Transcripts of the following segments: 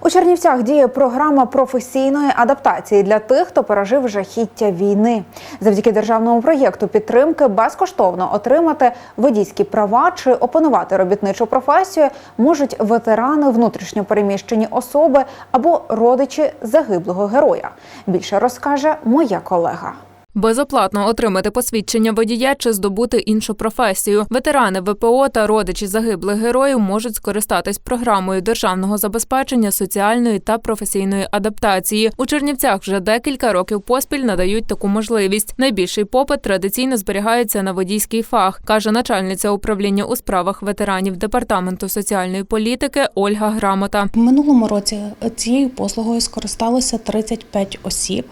У Чернівцях діє програма професійної адаптації для тих, хто пережив жахіття війни. Завдяки державному проєкту підтримки безкоштовно отримати водійські права чи опанувати робітничу професію можуть ветерани, внутрішньопереміщені особи або родичі загиблого героя. Більше розкаже моя колега. Безоплатно отримати посвідчення водія чи здобути іншу професію. Ветерани ВПО та родичі загиблих героїв можуть скористатись програмою державного забезпечення соціальної та професійної адаптації. У Чернівцях вже декілька років поспіль надають таку можливість. Найбільший попит традиційно зберігається на водійський фах, каже начальниця управління у справах ветеранів департаменту соціальної політики Ольга Грамота. В минулому році цією послугою скористалося 35 осіб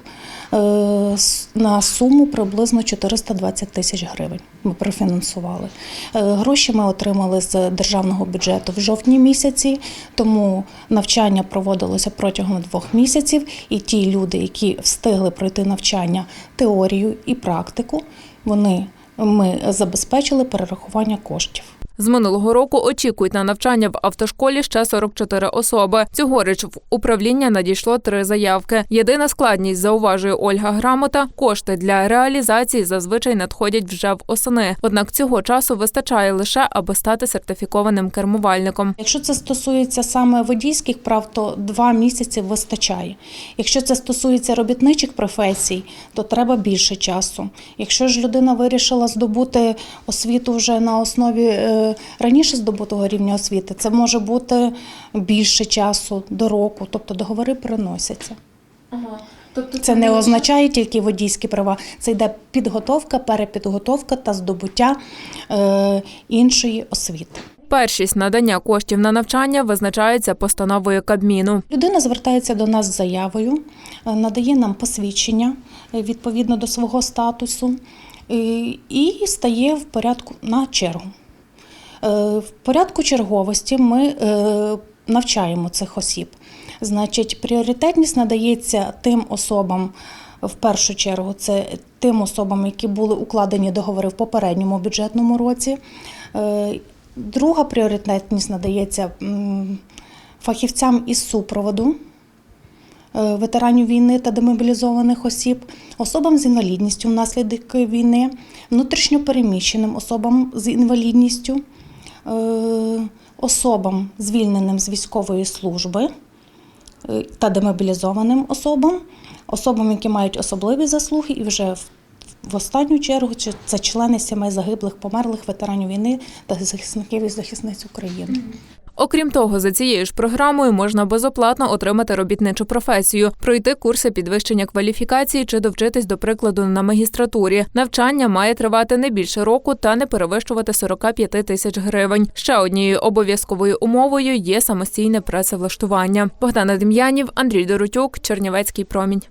на суму приблизно 420 тисяч гривень. Ми профінансували. Е, Гроші ми отримали з державного бюджету в жовтні місяці, тому навчання проводилося протягом двох місяців. І ті люди, які встигли пройти навчання теорію і практику, вони ми забезпечили перерахування коштів. З минулого року очікують на навчання в автошколі ще 44 особи. Цьогоріч в управління надійшло три заявки. Єдина складність, зауважує Ольга Грамота, кошти для реалізації зазвичай надходять вже в осени. Однак цього часу вистачає лише, аби стати сертифікованим кермувальником. Якщо це стосується саме водійських прав, то два місяці вистачає. Якщо це стосується робітничих професій, то треба більше часу. Якщо ж людина вирішила здобути освіту вже на основі е, раніше здобутого рівня освіти, це може бути більше часу до року, тобто договори переносяться. Це не означає тільки водійські права, це йде підготовка, перепідготовка та здобуття е, іншої освіти. Першість надання коштів на навчання визначається постановою Кабміну. Людина звертається до нас з заявою, е, надає нам посвідчення е, відповідно до свого статусу і стає в порядку на чергу. Е, В порядку черговості ми е, навчаємо цих осіб. Значить, пріоритетність надається тим особам. В першу чергу це тим особам, які були укладені договори в попередньому бюджетному році. Е, Друга пріоритетність надається фахівцям із супроводу е, ветеранів війни та демобілізованих осіб, особам з інвалідністю внаслідок війни, внутрішньопереміщеним особам з інвалідністю, е, особам, звільненим з військової служби е, та демобілізованим особам, особам, які мають особливі заслуги, і вже в останню чергу це члени сімей загиблих, померлих ветеранів війни та захисників і захисниць України. Окрім того, за цією ж програмою можна безоплатно отримати робітничу професію, пройти курси підвищення кваліфікації чи довчитись, до прикладу, на магістратурі. Навчання має тривати не більше року та не перевищувати 45 тисяч гривень. Ще однією обов'язковою умовою є самостійне працевлаштування. Богдана Дем'янів, Андрій Доротюк, Чернівецький промінь.